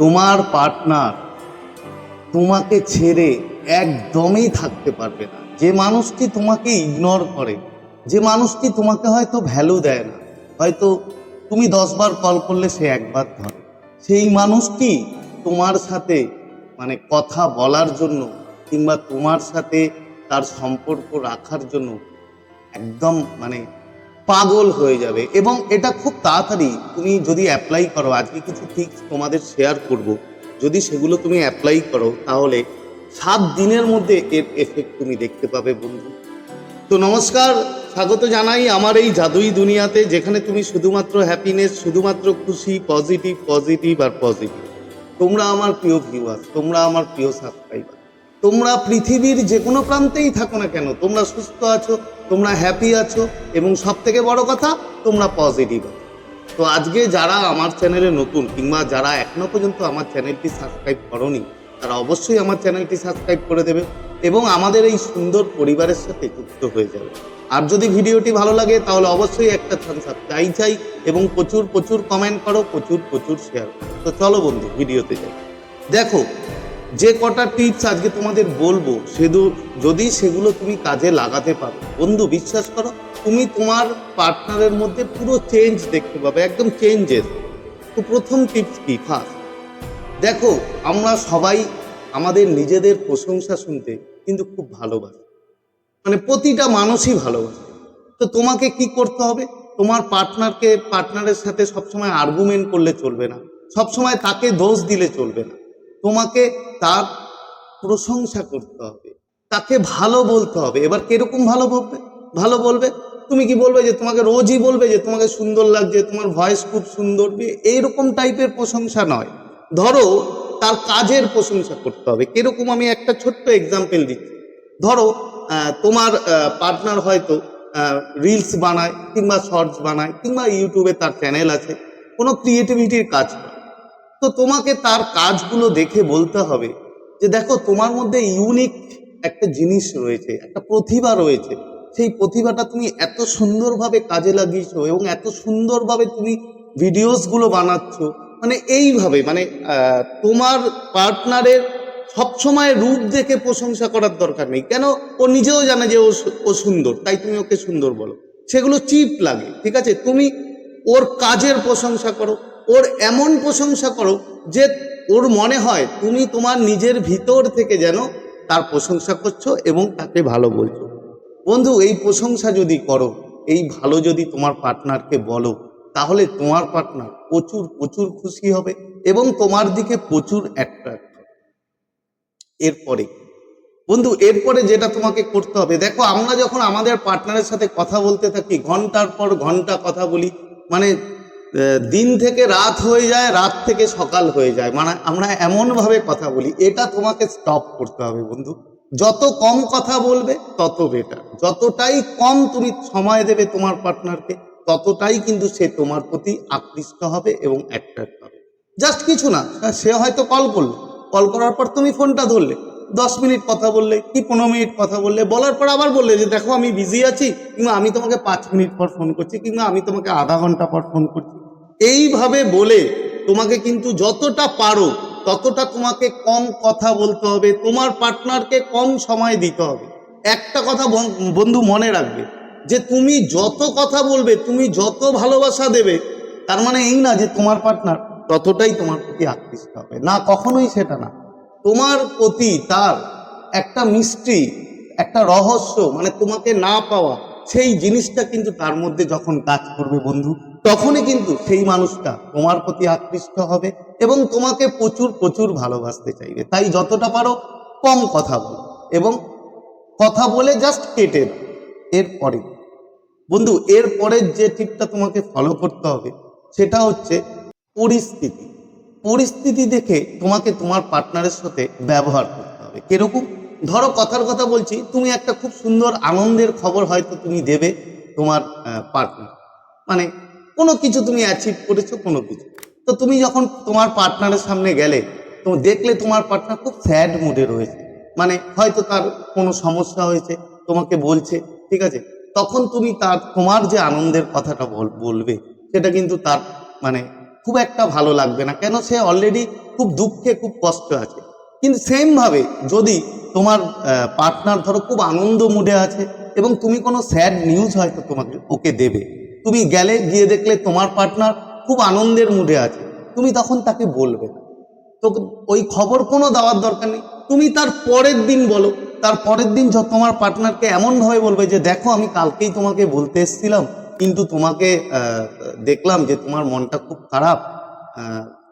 তোমার পার্টনার তোমাকে ছেড়ে একদমই থাকতে পারবে না। যে মানুষটি তোমাকে ইগনোর করে, যে মানুষটি তোমাকে হয়তো ভ্যালু দেয় না, হয়তো তুমি দশবার কল করলে সে একবার ধরে। সেই মানুষটি তোমার সাথে মানে কথা বলার জন্য কিংবা তোমার সাথে তার সম্পর্ক রাখার জন্য একদম মানে পাগল হয়ে যাবে। এবং এটা খুব তাড়াতাড়ি তুমি যদি অ্যাপ্লাই করো, আজকে কিছু টিপস তোমাদের শেয়ার করব। যদি সেগুলো তুমি অ্যাপ্লাই করো, তাহলে সাত দিনের মধ্যে এর এফেক্ট তুমি দেখতে পাবে বন্ধু। তো নমস্কার, স্বাগত জানাই আমার এই জাদুই দুনিয়াতে, যেখানে তুমি শুধুমাত্র হ্যাপিনেস শুধুমাত্র খুশি পজিটিভ পজিটিভ আর পজিটিভ তোমরা আমার প্রিয় ভিউয়ার তোমরা আমার প্রিয় সাবস্ক্রাইবার তোমরা পৃথিবীর যে কোনো প্রান্তেই থাকো না কেন, তোমরা সুস্থ আছো, তোমরা হ্যাপি আছো, এবং সব থেকে বড় কথা, তোমরা পজিটিভ আছো। তো আজকে যারা আমার চ্যানেলে নতুন, কিংবা যারা এখনও পর্যন্ত আমার চ্যানেলটি সাবস্ক্রাইব করনি, তারা অবশ্যই আমার চ্যানেলটি সাবস্ক্রাইব করে দেবে, এবং আমাদের এই সুন্দর পরিবারের সাথে যুক্ত হয়ে যাবে। আর যদি ভিডিওটি ভালো লাগে, তাহলে অবশ্যই একটা থামস আপ চাই চাই, এবং প্রচুর প্রচুর কমেন্ট করো, প্রচুর প্রচুর শেয়ার করো। তো চলো বন্ধু, ভিডিওতে যাই। দেখো যে কটা টিপস আজকে তোমাদের বলব, সেদু, যদি সেগুলো তুমি কাজে লাগাতে পারো। বন্ধু, বিশ্বাস করো, তুমি তোমার পার্টনারের মধ্যে পুরো চেঞ্জ দেখতে পাবে, একদম চেঞ্জেস তো প্রথম টিপস কি? ফার্স্ট দেখো, আমরা সবাই আমাদের নিজেদের প্রশংসা শুনতে কিন্তু খুব ভালোবাসি। মানে প্রতিটা মানুষই ভালোবাসে। তো তোমাকে কি করতে হবে? তোমার পার্টনারকে পার্টনারের সাথে সবসময় আর্গুমেন্ট করলে চলবে না। সবসময় তাকে দোষ দিলে চলবে না। তোমাকে তার প্রশংসা করতে হবে। তাকে ভালো বলতে হবে। এবার কীরকম ভালো বলবে? ভালো বলবে? তুমি কি বলবে যে তোমাকে রোজই বলবে যে তোমাকে সুন্দর লাগছে, তোমার ভয়েস খুব সুন্দর? এইরকম টাইপের প্রশংসা নয়। ধরো তার কাজের প্রশংসা করতে হবে। কীরকম আমি একটা ছোট্ট এক্সাম্পল দিচ্ছি। ধরো তোমার পার্টনার হয়তো রিলস বানায় কিংবা শর্টস বানায় কিংবা ইউটিউবে তার চ্যানেল আছে। কোনো ক্রিয়েটিভিটির কাজ করে। তো তোমাকে তার কাজগুলো দেখে বলতে হবে যে দেখো, তোমার মধ্যে ইউনিক একটা জিনিস রয়েছে, একটা প্রতিভা রয়েছে। সেই প্রতিভাটা তুমি এত সুন্দরভাবে কাজে লাগিয়েছো এবং এত সুন্দরভাবে তুমি ভিডিওসগুলো বানাচ্ছ। মানে এইভাবে মানে তোমার পার্টনারের সবসময় রূপ দেখে প্রশংসা করার দরকার নেই। কেন? ও নিজেও জানে যে ও সুন্দর, তাই তুমি ওকে সুন্দর বলো। সেগুলো চিপ লাগে, ঠিক আছে? তুমি ওর কাজের প্রশংসা করো। ওর এমন প্রশংসা করো যে ওর মনে হয় তুমি তোমার নিজের ভিতর থেকে যেন তার প্রশংসা করছ এবং তাকে ভালো বলছো। বন্ধু, এই প্রশংসা যদি করো, এই ভালো যদি তোমার পার্টনারকে বলো, তাহলে তোমার পার্টনার প্রচুর প্রচুর খুশি হবে এবং তোমার দিকে প্রচুর অ্যাট্রাক্ট এরপরে, বন্ধু, এরপরে যেটা তোমাকে করতে হবে, দেখো আমরা যখন আমাদের পার্টনারের সাথে কথা বলতে থাকি, ঘণ্টার পর ঘণ্টা কথা বলি মানে দিন থেকে রাত হয়ে যায়, রাত থেকে সকাল হয়ে যায়। মানে আমরা এমনভাবে কথা বলি, এটা তোমাকে স্টপ করতে হবে বন্ধু। যত কম কথা বলবে, তত বেটার যতটাই কম তুমি সময় দেবে তোমার পার্টনারকে ততটাই কিন্তু সে তোমার প্রতি আকৃষ্ট হবে এবং অ্যাট্রাক্ট হবে। জাস্ট কিছু না, সে হয়তো কল করল। কল করার পর তুমি ফোনটা ধরলে। দশ মিনিট কথা বললে কি পনেরো মিনিট কথা বললে, বলার পর আবার বললে যে, দেখো, আমি বিজি আছি। কিংবা, আমি তোমাকে পাঁচ মিনিট পর ফোন করছি। কিংবা, আমি তোমাকে আধা ঘণ্টা পর ফোন করছি। এইভাবে বলে তোমাকে কিন্তু যতটা পারো, ততটা তোমাকে কম কথা বলতে হবে, তোমার পার্টনারকে কম সময় দিতে হবে। একটা কথা বন- বন্ধু মনে রাখবে, যে তুমি যত কথা বলবে, তুমি যত ভালোবাসা দেবে, তার মানে এই না যে তোমার পার্টনার ততটাই তোমার প্রতি আকৃষ্ট হবে। না, কখনোই সেটা না। তোমার প্রতি তার একটা মিষ্টি, একটা রহস্য মানে তোমাকে না পাওয়া, সেই জিনিসটা কিন্তু তার মধ্যে যখন কাজ করবে বন্ধু। তখনই কিন্তু সেই মানুষটা তোমার প্রতি আকৃষ্ট হবে এবং তোমাকে প্রচুর প্রচুর ভালোবাসতে চাইবে। তাই যতটা পারো কম কথা বলো এবং কথা বলে জাস্ট কেটে দাও এরপরে, বন্ধু এরপরের যে টিপটা তোমাকে ফলো করতে হবে সেটা হচ্ছে পরিস্থিতি। পরিস্থিতি দেখে তোমাকে তোমার পার্টনারের সাথে ব্যবহার করতে হবে। কীরকম? ধরো কথার কথা বলছি, তুমি একটা খুব সুন্দর আনন্দের খবর হয়তো তুমি দেবে তোমার পার্টনার মানে কোনো কিছু তুমি অ্যাচিভ করেছ, কোনো কিছু। তো তুমি যখন তোমার পার্টনারের সামনে গেলে, তো দেখলে তোমার পার্টনার খুব স্যাড মুডে রয়েছে। মানে হয়তো তার কোনো সমস্যা হয়েছে, তোমাকে বলছে, ঠিক আছে? তখন তুমি তার, তোমার যে আনন্দের কথাটা বল- বলবে, সেটা কিন্তু তার মানে খুব একটা ভালো লাগবে না। কেন? সে অলরেডি খুব দুঃখে, খুব কষ্ট আছে। কিন্তু সেমভাবে যদি তোমার পার্টনার ধরো খুব আনন্দ মুডে আছে এবং তুমি কোনো স্যাড নিউজ হয়তো তোমাকে, ওকে দেবে। তুমি গেলে গিয়ে দেখলে তোমার পার্টনার খুব আনন্দের মুডে আছে। তুমি তখন তাকে বলবে। তো ওই খবর কোনো দেওয়ার দরকার নেই। তুমি তার পরের দিন বলো। তার পরের দিন তোমার পার্টনারকে এমনভাবে বলবে যে, দেখো, আমি কালকেই তোমাকে বলতে এসেছিলাম, কিন্তু তোমাকে দেখলাম যে তোমার মনটা খুব খারাপ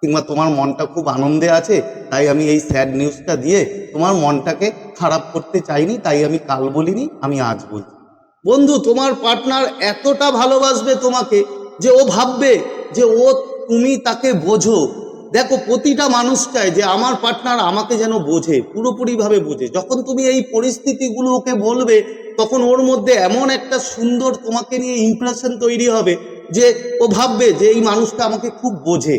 কিংবা তোমার মনটা খুব আনন্দে আছে, তাই আমি এই স্যাড নিউজটা দিয়ে তোমার মনটাকে খারাপ করতে চাইনি, তাই আমি কাল বলিনি, আমি আজ বলছি। বন্ধু, তোমার পার্টনার এতটা ভালোবাসবে তোমাকে যে ও ভাববে যে ও, তুমি তাকে বোঝো। দেখো, প্রতিটা মানুষ চায় যে আমার পার্টনার আমাকে যেন বোঝে, পুরোপুরিভাবে বোঝে। যখন তুমি এই পরিস্থিতিগুলো ওকে বলবে, তখন ওর মধ্যে এমন একটা সুন্দর তোমাকে নিয়ে ইমপ্রেশন তৈরি হবে যে ও ভাববে যে এই মানুষটা আমাকে খুব বোঝে।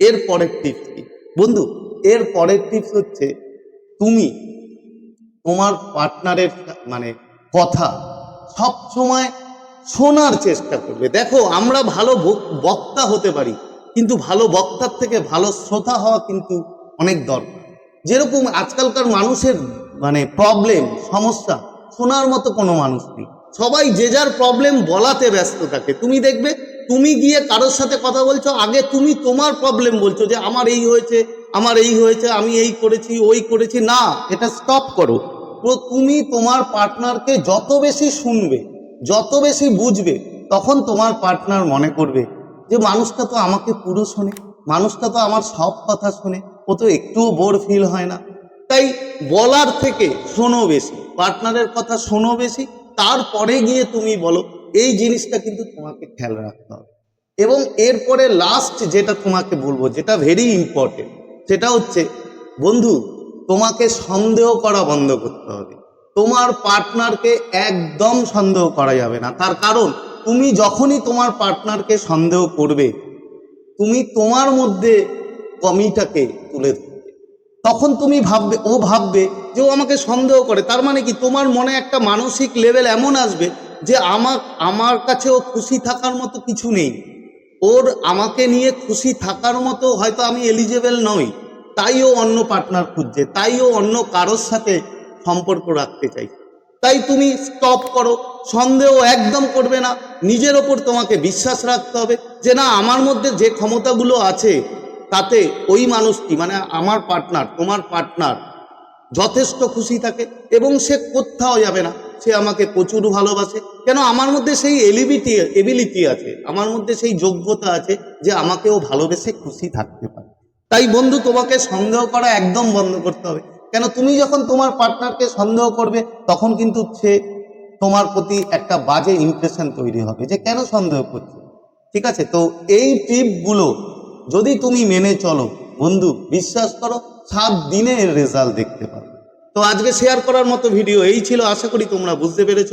এর পরের টিপস কি? বন্ধু, এর পরের টিপস হচ্ছে, তুমি তোমার পার্টনারের মানে কথা সব সময় শোনার চেষ্টা করবে। দেখো, আমরা ভালো বক- বক্তা হতে পারি, কিন্তু ভালো বক্তার থেকে ভালো শ্রোতা হওয়া কিন্তু অনেক দরকার। যেরকম আজকালকার মানুষের মানে প্রবলেম সমস্যা, শোনার মতো কোনো মানুষ নেই। সবাই যে যার প্রবলেম বলাতে ব্যস্ত থাকে। তুমি দেখবে, তুমি গিয়ে কারোর সাথে কথা বলছো, আগে তুমি তোমার প্রবলেম বলছো যে, আমার এই হয়েছে, আমার এই হয়েছে, আমি এই করেছি, ওই করেছি। না, এটা স্টপ করো। তুমি তোমার পার্টনারকে যত বেশি শুনবে, যত বেশি বুঝবে, তখন তোমার পার্টনার মনে করবে যে মানুষটা তো আমাকে পুরো শোনে, মানুষটা তো আমার সব কথা শোনে, ও তো একটুও বোর ফিল হয় না। তাই বলার থেকে শোনো বেশি, পার্টনারের কথা শোনো বেশি, তারপরে গিয়ে তুমি বলো, এই জিনিসটা কিন্তু তোমাকে খেয়াল রাখতে হবে। এবং এরপরে লাস্ট যেটা তোমাকে বলব, যেটা ভেরি ইম্পর্টেন্ট সেটা হচ্ছে, বন্ধু তোমাকে সন্দেহ করা বন্ধ করতে হবে। তোমার পার্টনারকে একদম সন্দেহ করা যাবে না। তার কারণ, তুমি যখনই তোমার পার্টনারকে সন্দেহ করবে, তুমি তোমার মধ্যে কমিটাকে তুলে ধরবে। তখন তুমি ভাববে, ও ভাববে যে ও আমাকে সন্দেহ করে। তার মানে কি? তোমার মনে একটা মানসিক লেভেল এমন আসবে যে আমার আমার কাছে ও খুশি থাকার মতো কিছু নেই। ওর আমাকে নিয়ে খুশি থাকার মতো হয়তো আমি এলিজেবেল নই। তাই ও অন্য পার্টনার খুঁজছে, তাইও অন্য কারোর সাথে সম্পর্ক রাখতে চাই তাই তুমি স্টপ করো, সন্দেহ একদম করবে না, নিজের ওপর তোমাকে বিশ্বাস রাখতে হবে যে না, আমার মধ্যে যে ক্ষমতাগুলো আছে, তাতে ওই মানুষটি মানে আমার পার্টনার তোমার পার্টনার যথেষ্ট খুশি থাকে এবং সে কোথাও যাবে না, সে আমাকে প্রচুর ভালোবাসে। কেন? আমার মধ্যে সেই এলিবিটি এবিলিটি আছে, আমার মধ্যে সেই যোগ্যতা আছে যে আমাকেও ভালোবেসে খুশি থাকতে পারে। তাই বন্ধু, তোমাকে সন্দেহ করা একদম বন্ধ করতে হবে। কেন? তুমি যখন তোমার পার্টনারকে সন্দেহ করবে, তখন কিন্তু সে তোমার প্রতি একটা বাজে ইমপ্রেশন তৈরি হবে যে কেন সন্দেহ করছে। ঠিক আছে? তো এই টিপগুলো যদি তুমি মেনে চলো, বন্ধু, বিশ্বাস করো, সাত দিনে রেজাল্ট দেখতে পাবে। তো আজকে শেয়ার করার মতো ভিডিও এই ছিল। আশা করি তোমরা বুঝতে পেরেছ।